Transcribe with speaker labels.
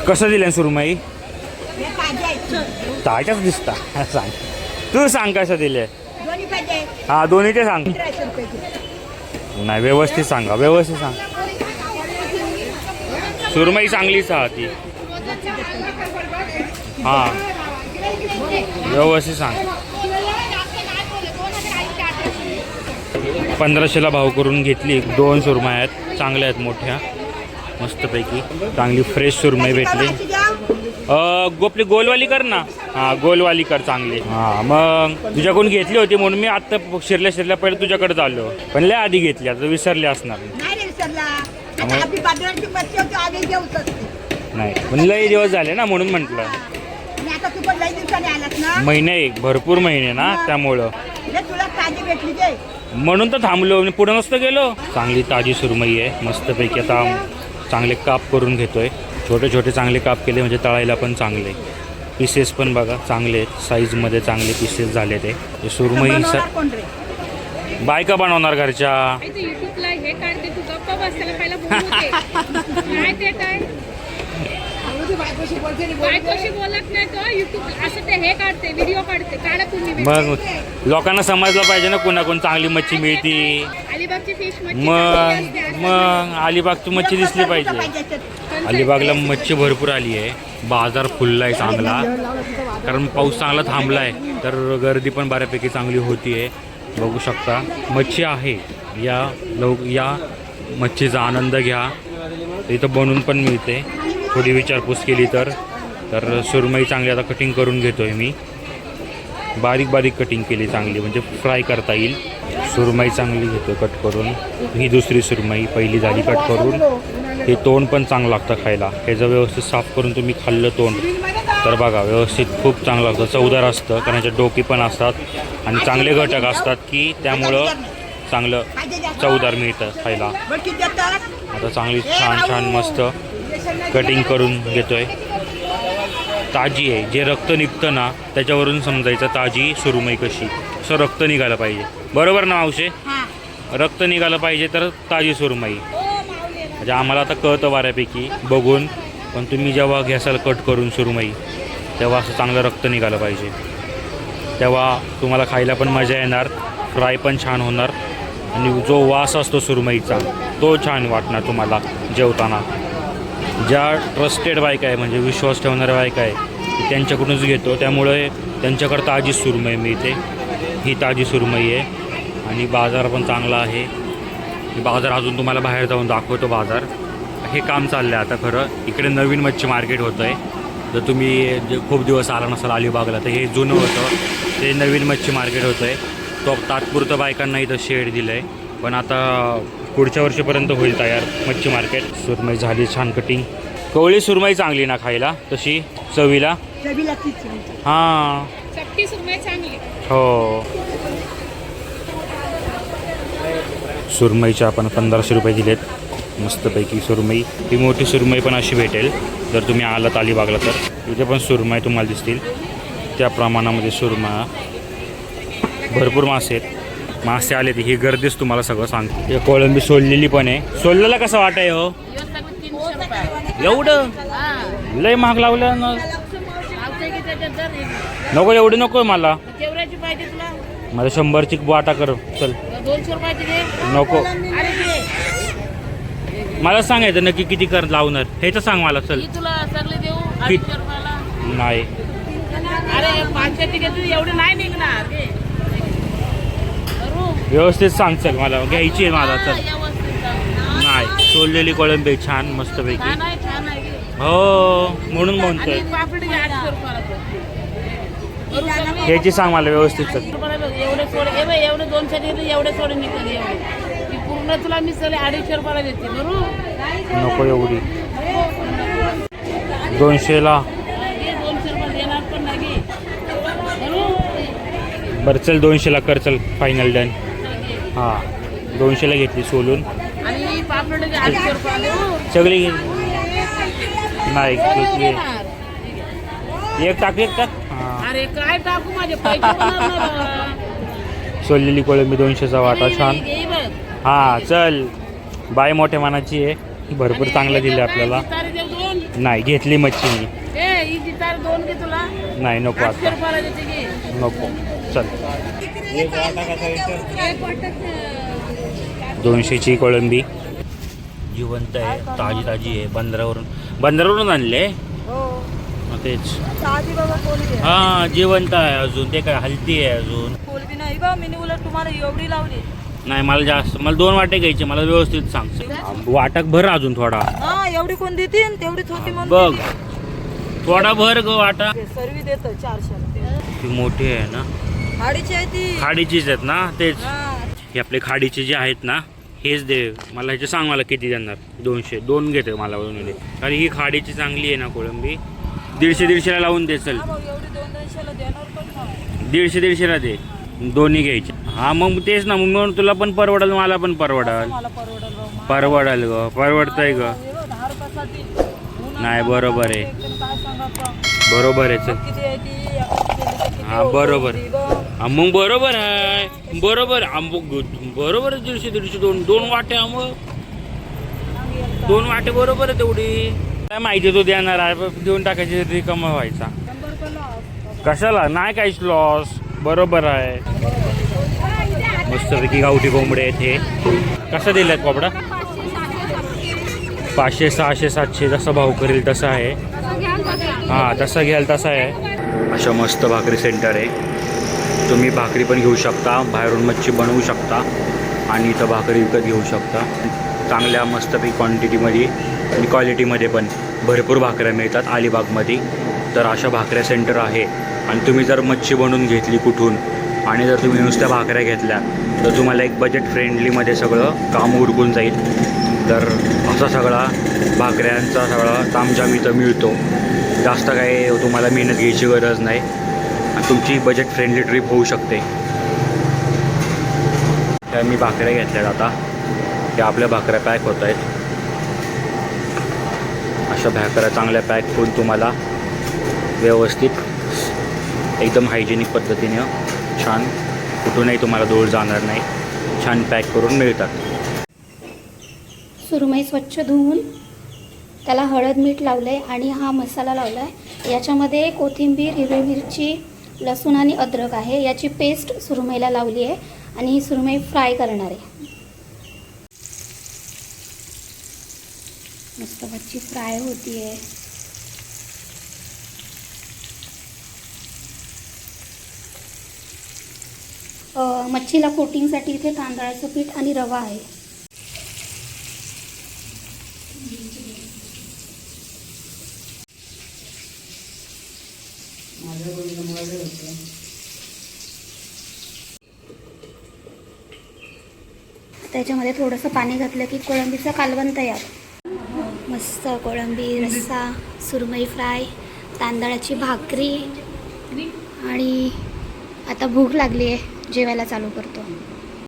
Speaker 1: कसं दिलं सुरमई ताज्याच दिसता. सांग. तू सांग कसं दिले हा दोन्ही ते सांग. नाही व्यवस्थित सांगा व्यवस्थित सांग. सुरमई चांगलीच हा ती. हा. व्यवस्थित सांग. पंधराशेला भाव करून घेतली. दोन सुरमई आहेत. चांगल्या आहेत मोठ्या. मस्तपैकी चांगली फ्रेश सुरमई भेटली. गोपली गोलवाली कर ना. हा गोलवाली कर चांगली. हा मग तुझ्याकडून घेतली होती म्हणून मी आता शिरल्या शिरल्या पहिले तुझ्याकडे चाललो. पण लय आधी घेतली आता विसरली असणार.
Speaker 2: नाही
Speaker 1: पण लय दिवस झाले ना म्हणून म्हटलं. महिने एक भरपूर महिने ना त्यामुळं.
Speaker 2: तुला ताजी भेटली ते
Speaker 1: म्हणून तर थांबलो मी पुढे नसतं गेलो. चांगली ताजी सुरमई आहे मस्तपैकी आता चांगले काप करून घेतोय. छोटे छोटे चांगले काप केले म्हणजे तळायला पण चांगले. पीसेस पण बघा चांगले आहेत. साईजमध्ये चांगले पीसेस झाले ते. हे सुरमई
Speaker 2: बनवणार
Speaker 1: स-
Speaker 2: कोण रे?
Speaker 1: बायका बनवणार घरच्या.
Speaker 3: बायकोशी बोलत नाही तो. युट्यूब असं ते हे काढते व्हिडिओ काढते. काढा तुम्ही
Speaker 1: मग लोकांना समजलं पाहिजे ना कोणाकोण चांगली मच्छी मिळती.
Speaker 3: अलिबागची फिश मच्छी
Speaker 1: मग
Speaker 3: चांगली असते.
Speaker 1: मग अलिबागची मच्छी दिसली पाहिजे. अलिबागला मच्छी भरपूर आली आहे. बाजार फुलला आहे चांगला. कारण पाऊस चांगला थांबला आहे तर गर्दी पण बऱ्यापैकी चांगली होती आहे बघू शकता. मच्छी आहे. या लव या मच्छीचा आनंद घ्या. इथं बनवून पण मिळते. थोडी विचारपूस केली तर. तर सुरमई चांगली आता कटिंग करून घेतो आहे मी. बारीक बारीक कटिंग केली चांगली म्हणजे फ्राय करता येईल. सुरमई चांगली घेतो कट करून. ही दुसरी सुरमई पहिली झाली कट करून. हे तोंड पण चांगलं लागतं खायला. हे जर व्यवस्थित साफ करून तुम्ही खाल्लं तोंड. तर बघा व्यवस्थित खूप चांगलं लागतं. चवदार असतं कारण याच्यात डोकी पण असतात आणि चांगले घटक असतात की त्यामुळं चांगलं चवदार मिळतं खायला. आता चांगली छान छान मस्त कटिंग करून घेतोय. ताजी आहे. जे रक्त निघतं ना त्याच्यावरून समजायचं ताजी सुरुमई कशी. असं रक्त निघालं पाहिजे. बरोबर ना मावशे? रक्त निघालं पाहिजे तर ताजी सुरमई. म्हणजे आम्हाला आता कळतं बऱ्यापैकी बघून. पण तुम्ही जेव्हा घ्यासाल कट करून सुरमई तेव्हा असं चांगलं रक्त निघालं पाहिजे. तेव्हा तुम्हाला खायला पण मजा येणार फ्राय पण छान होणार. आणि जो वास असतो सुरमईचा तो छान वाटणार तुम्हाला जेवताना. ज्या ट्रस्टेड बायका आहे म्हणजे विश्वास ठेवणाऱ्या बाईक आहे त्यांच्याकडूनच घेतो. त्यामुळे त्यांच्याकडं ताजी सुरमई मिळते. ही ताजी सुरमई आहे. आणि बाजार पण चांगला आहे. बाजार अजून तुम्हाला बाहेर जाऊन दाखवतो बाजार. हे काम चाललं आहे आता खरं. इकडे नवीन मच्छी मार्केट होतं आहे जर तुम्ही जे खूप दिवस आला नसाल अलिबागला तर हे जुनं होतं. ते नवीन मच्छी मार्केट होतं आहे तो तात्पुरतं बायकांना इथं शेड दिलं आहे पण आता पुढच्या वर्षीपर्यंत होईल तयार मच्छी मार्केट. सुरमई झाली छान कटिंग कवळी सुरमई चांगली ना खायला तशी चवीला. हां.
Speaker 3: चपटी सुरमई चांगली.
Speaker 1: हो. सुरमईच्या आपण पंधराशे रुपये दिलेत. मस्तपैकी सुरमई. ही मोठी सुरमई पण अशी भेटेल. जर तुम्ही आलात अलिबागला तर. इथे पण सुरमई तुम्हाला दिसतील. त्या प्रमाणामध्ये सुरमा. भरपूर मासे आहेत. मासे आले ही गर्दीच तुम्हाला सगळं सांगते. हे कोळंबी सोललेली पण आहे. सोललेला कसं वाटाय हो? एवढं? लय महाग लावलं ना. नको एवढं नको मला. मला शंभरची वाटा कर चल. नको. मला सांगायचं नक्की किती कर लावणार. हे तर सांग मला चल. नाही.
Speaker 4: अरे पाचशे एवढे नाही निघणार.
Speaker 1: व्यवस्थित सांग चल मला. घ्यायची आहे मला
Speaker 4: सांग.
Speaker 1: नाही सोललेली कोळंबी छान मस्तपैकी. हो म्हणून म्हणतोय.
Speaker 4: आणि पापडी घे आठशे रुपयाला तो. करू सगळे?
Speaker 1: ह्याची सांग मला व्यवस्थित
Speaker 4: एवढे दोनशे एवढे एवढे पूर्ण तुला मी सगळे अडीचशे रुपयाला देते बरोबर?
Speaker 1: नको एवढी. दोनशेला. बरं चल दोनशेला कर चल फायनल डन हां दोनशेला घेतली सोलून.
Speaker 4: ही.
Speaker 1: सगळी घे. नाही घेतली. एक टाक एक टाक. हां.
Speaker 4: अरे काय टाकू? माझे.
Speaker 1: सोललेली कोळंबी दोनशेचा वाटा छान. हां चल. बाय मोठ्या मानाची आहे. भरपूर चांगलं दिलं आपल्याला. नाही घेतली मच्छी मी नाही नको आता. नको. चल. दोनशेची कोळंबी. जिवंत आहे ताजी ताजी आहे बंदरावरून बंदरावरून आणले? तेच.
Speaker 2: बाबा कोलबी
Speaker 1: हा जिवंत आहे अजून ते काय हलती आहे अजून.
Speaker 2: कोलबी नाही बा मी उलट तुम्हाला एवढी लावली.
Speaker 1: नाही मला जास्त मला दोन वाटे घ्यायचे मला व्यवस्थित सांग वाटक भर अजून थोडा.
Speaker 2: हा एवढी कोण देते तेवढीच होती
Speaker 1: बघ. थोडा भर ग वाटा.
Speaker 2: सर्वी देत चारशे
Speaker 1: ती मोठी आहे ना.
Speaker 2: आहे ती.
Speaker 1: खाडीचीच आहेत ना? तेच.
Speaker 2: हा.
Speaker 1: आपले खाडीचे जे आहेत ना हेच दे. मला ह्याचे सांग मला किती देणार? दोनशे. दोन घेते मला दोन्ही अरे ही खाडीची चांगली आहे ना कोळंबी. दीडशे दीडशेला लावून दे चल.
Speaker 2: दोन
Speaker 1: दीडशे दीडशेला दे. दोन्ही घ्यायचे. हा मग तेच ना. मग म्हणून तुला पण परवडल मला पण परवडल.
Speaker 2: परवडेल
Speaker 1: ग. परवडतंय ग. नाही बरोबर आहे. बरोबर आहे चल. हा, बरोबर. मग बरोबर आहे. बरोबर आंबो बरोबर आहे दीडशे दीडशे दोन दोन वाटे आंब. दोन वाटे बरोबर आहे तेवढी. काय माहिती तो देणार आहे देऊन टाकायची तरी कमा व्हायचा. कशाला? नाही काहीच लॉस बरोबर आहे. मस्तपैकी गावठी कोंबडे आहेत हे. कसं दिलं कोंबडा पाचशे सहाशे सातशे जसा भाव करेल तसा आहे. हां तसा घ्याल तसा आहे. अशा मस्त भाकरी सेंटर आहे. तुम्ही भाकरी पण घेऊ शकता बाहेरून मच्छी बनवू शकता आणि इथं भाकरी विकत घेऊ शकता. चांगल्या मस्तपैकी क्वांटिटीमध्ये आणि क्वालिटीमध्ये पण भरपूर भाकऱ्या मिळतात अलिबागमध्ये. तर अशा भाकऱ्या सेंटर आहे. आणि तुम्ही जर मच्छी बनवून घेतली कुठून आणि जर तुम्ही नुसत्या भाकऱ्या घेतल्या तर तुम्हाला एक बजेट फ्रेंडलीमध्ये सगळं काम उरकून जाईल. तर असा सगळा भाकऱ्यांचा सगळा तामजाम इथं मिळतो. जास्त काही तुम्हाला मेहनत घ्यायची गरज नाही. तुमची बजेट फ्रेंडली ट्रिप होऊ शकते. तर मी भाकऱ्या घेतल्या आता. त्या आपल्या भाकऱ्या पॅक होत आहेत. अशा भाकऱ्या चांगल्या पॅक करून तुम्हाला व्यवस्थित एकदम हायजेनिक पद्धतीने छान कुठूनही तुम्हाला धूळ जाणार नाही छान पॅक करून मिळतात.
Speaker 5: सुरमई स्वच्छ धुवून त्याला हळद मीठ लावलं आहे आणि हा मसाला लावला आहे याच्यामध्ये कोथिंबीर हिरवी मिरची लसूण आणि अद्रक आहे. याची पेस्ट सुरमईला लावली आहे आणि ही सुरमई फ्राय करणार आहे. मस्त मच्छी फ्राय होती आहे मच्छीला कोटिंगसाठी इथे तांदळाचं पीठ आणि रवा आहे. त्याच्यामध्ये थोडंसं पाणी घातलं की कोळंबीचं कालवण तयार. मस्त कोळंबी रस्सा सुरमई फ्राय तांदळाची भाकरी आणि आता भूक लागली आहे जेवायला चालू करतो.